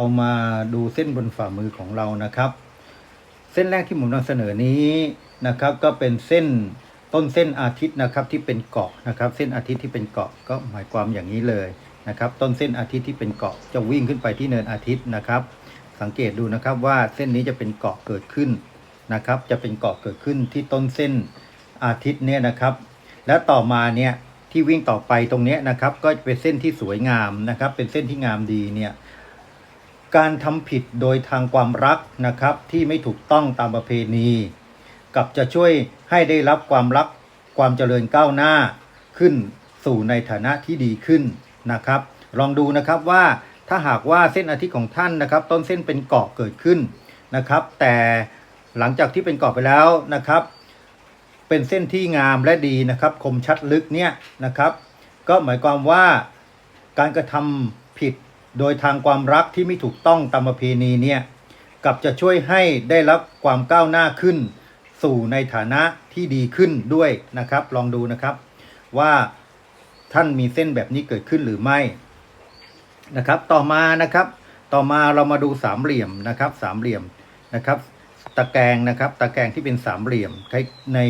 เรามาดูเส้นบนฝ่ามือของเรานะครับ เส้นแรกที่ผมนำเสนอนี้นะครับ ก็เป็นเส้นต้นเส้นอาทิตย์นะครับที่เป็นเกาะนะครับ เส้นอาทิตย์ที่เป็นเกาะก็หมายความอย่างนี้เลยนะครับ ต้นเส้นอาทิตย์ที่เป็นเกาะจะวิ่งขึ้นไปที่เนินอาทิตย์นะครับ สังเกตดูนะครับว่าเส้นนี้จะเป็นเกาะเกิดขึ้นนะครับ จะเป็นเกาะเกิดขึ้นที่ต้นเส้นอาทิตย์เนี่ยนะครับ แล้วต่อมาเนี่ยที่วิ่งต่อไปตรงนี้นะครับ ก็เป็นเส้นที่สวยงามนะครับ เป็นเส้นที่งามดีเนี่ย การทำผิดโดยทางความรักนะครับที่ไม่ถูกต้องตามประเพณี กับจะช่วยให้ได้รับความรักความเจริญก้าวหน้าขึ้นสู่ในฐานะที่ดีขึ้นนะครับ ลองดูนะครับว่าถ้าหากว่าเส้นอาทิตย์ของท่านนะครับ ต้นเส้นเป็นเกาะเกิดขึ้นนะครับ แต่หลังจากที่เป็นเกาะไปแล้วนะครับ เป็นเส้นที่งามและดีนะครับ คมชัดลึกเนี่ยนะครับ ก็หมายความว่าการกระทำผิด โดยทางความรักที่ไม่ถูกต้องตามประเพณีเนี่ยกลับจะช่วยให้ได้รับความก้าวหน้าขึ้น สู่ในฐานะที่ดีขึ้นด้วยนะครับ ลองดูนะครับว่าท่านมีเส้นแบบนี้เกิดขึ้นหรือไม่นะครับ ต่อมานะครับ ต่อมาเรามาดูสามเหลี่ยมนะครับสามเหลี่ยมนะครับ ตะแกรงนะครับตะแกรงที่เป็นสามเหลี่ยมใน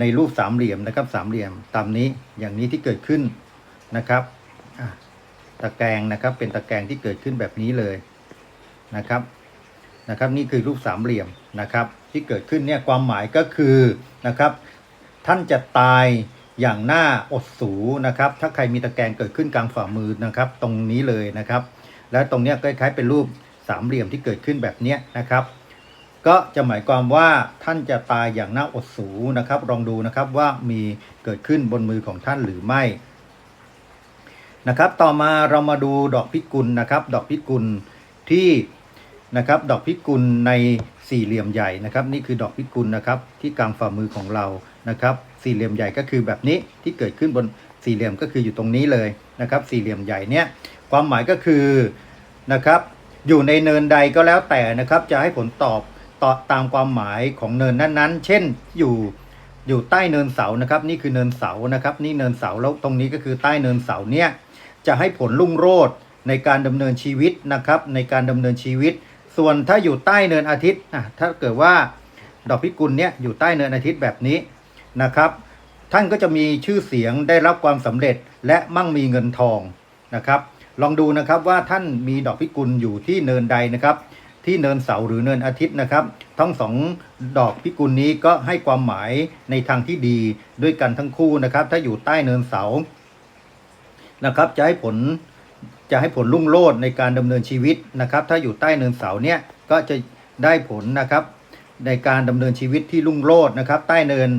ในรูปสามเหลี่ยมนะครับสามเหลี่ยมตามนี้อย่างนี้ที่เกิดขึ้นนะครับอะ ตะแกรงนะครับ เป็นตะแกรงที่เกิดขึ้นแบบนี้เลยนะครับนะครับ นี่คือรูปสามเหลี่ยมนะครับ ที่เกิดขึ้นเนี่ยความหมายก็คือนะครับ ท่านจะตายอย่างหน่าอดสูนะครับ ถ้าใครมีตะแกรงเกิดขึ้นกลางฝ่ามือนะครับ ตรงนี้เลยนะครับ แล้วตรงเนี้ยคล้ายๆเป็นรูปสามเหลี่ยมที่เกิดขึ้นแบบเนี้ยนะครับ ก็จะหมายความว่าท่านจะตายอย่างหน่าอดสูนะครับลองดูนะครับว่ามีเกิดขึ้นบนมือของท่านหรือไม่ นะครับ ต่อมาเรามาดูดอกพิกุลนะครับ ดอกพิกุลที่นะครับ ดอกพิกุลในสี่เหลี่ยมใหญ่นะครับ นี่คือดอกพิกุลนะครับที่กลางฝ่ามือของเรานะครับ สี่เหลี่ยมใหญ่ก็คือแบบนี้ที่เกิดขึ้นบนสี่เหลี่ยมก็คืออยู่ตรงนี้เลยนะครับ สี่เหลี่ยมใหญ่เนี่ยความหมายก็คือนะครับ อยู่ในเนินใดก็แล้วแต่นะครับ จะให้ผลตอบต่อตามความหมายของเนินนั้นๆ เช่นอยู่อยู่ใต้เนินเสานะครับ นี่คือเนินเสานะครับ นี่เนินเสาแล้วตรงนี้ก็คือใต้เนินเสาเนี่ย จะให้ผลรุ่งโรจน์ในการดำเนินชีวิตนะครับ ในการดำเนินชีวิต ส่วนถ้าอยู่ใต้เนินอาทิตย์อะถ้าเกิดว่าดอกพิกุลเนี่ยอยู่ใต้เนินอาทิตย์แบบนี้นะครับ ท่านก็จะมีชื่อเสียงได้รับความสำเร็จและมั่งมีเงินทองนะครับ ลองดูนะครับว่าท่านมีดอกพิกุลอยู่ที่เนินใดนะครับ ที่เนินเสาหรือเนินอาทิตย์นะครับ ทั้งสองดอกพิกุลนี้ก็ให้ความหมายในทางที่ดีด้วยกันทั้งคู่นะครับ ถ้าอยู่ใต้เนินเสา นะครับจะให้ผลจะให้ผลรุ่งโรจน์ในการดำเนินชีวิตนะครับ ถ้าอยู่ใต้เนินเสาเนี่ยก็จะได้ผลนะครับในการดำเนินชีวิตที่รุ่งโรจน์นะครับ ใต้เนิน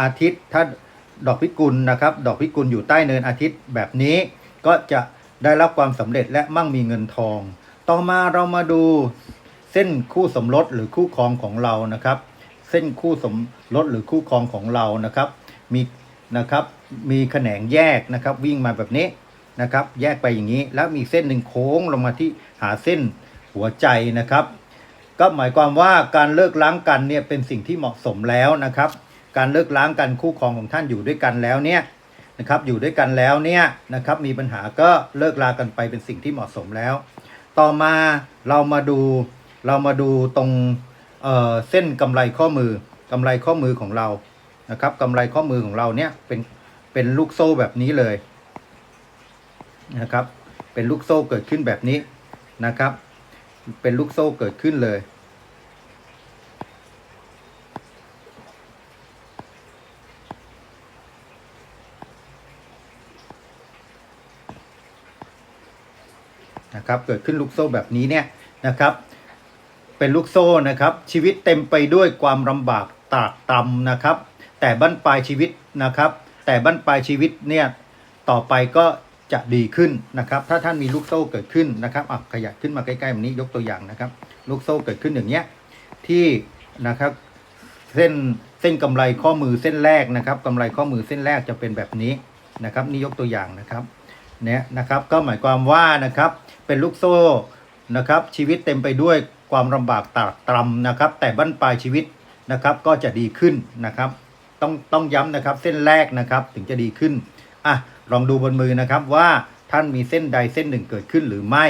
อาทิตย์ ถ้าดอกพิกุลนะครับ ดอกพิกุลอยู่ใต้เนินอาทิตย์แบบนี้ ก็จะได้รับความสำเร็จและมั่งมีเงินทอง ต่อมาเรามาดูเส้นคู่สมรสหรือคู่ครองของเรานะครับ เส้นคู่สมรสหรือคู่ครองของเรานะครับ มีนะครับมีแขนงแยกนะครับ วิ่งมาแบบนี้ นะครับ แยกไปอย่างนี้แล้วมีเส้นหนึ่งโค้งลงมาที่หาเส้นหัวใจนะครับ ก็หมายความว่าการเลิกล้างกันเนี่ยเป็นสิ่งที่เหมาะสมแล้วนะครับ การเลิกล้างกันคู่ครองของท่านอยู่ด้วยกันแล้วเนี่ยนะครับอยู่ด้วยกันแล้วเนี่ยนะครับมีปัญหาก็เลิกลากันไปเป็นสิ่งที่เหมาะสมแล้ว ต่อมาเรามาดูเรามาดูตรงเเส้นกำไรข้อมือกำไรข้อมือของเรานะครับกำไรข้อมือของเราเนี่ยเป็นเป็นลูกโซ่แบบนี้เลย นะครับ เป็นลูกโซ่เกิดขึ้นแบบนี้นะครับ เป็นลูกโซ่เกิดขึ้นเลย นะครับ เกิดขึ้นลูกโซ่แบบนี้เนี่ยนะครับ เป็นลูกโซ่นะครับ ชีวิตเต็มไปด้วยความลำบากตากตำนะครับ แต่บั้นปลายชีวิตนะครับ แต่บั้นปลายชีวิตเนี่ยต่อไปก็ จะดีขึ้นนะครับ ถ้าท่านมีลูกโซ่เกิดขึ้นนะครับอะขยับขึ้นมาใกล้ๆแบบนี้ยกตัวอย่างนะครับ ลูกโซ่เกิดขึ้นอย่างเนี้ยที่นะครับเส้นเส้นกำไรข้อมือเส้นแรกนะครับกำไรข้อมือเส้นแรกจะเป็นแบบนี้นะครับ นี่ยกตัวอย่างนะครับเนี่ยนะครับ ก็หมายความว่านะครับเป็นลูกโซ่นะครับ ชีวิตเต็มไปด้วยความลำบากตากตรำนะครับ แต่บั้นปลายชีวิตนะครับ ก็จะดีขึ้นนะครับ ต้องต้องย้ำนะครับ เส้นแรกนะครับถึงจะดีขึ้นอะ ลองดูบนมือนะครับว่าท่านมีเส้นใดเส้นหนึ่งเกิดขึ้นหรือไม่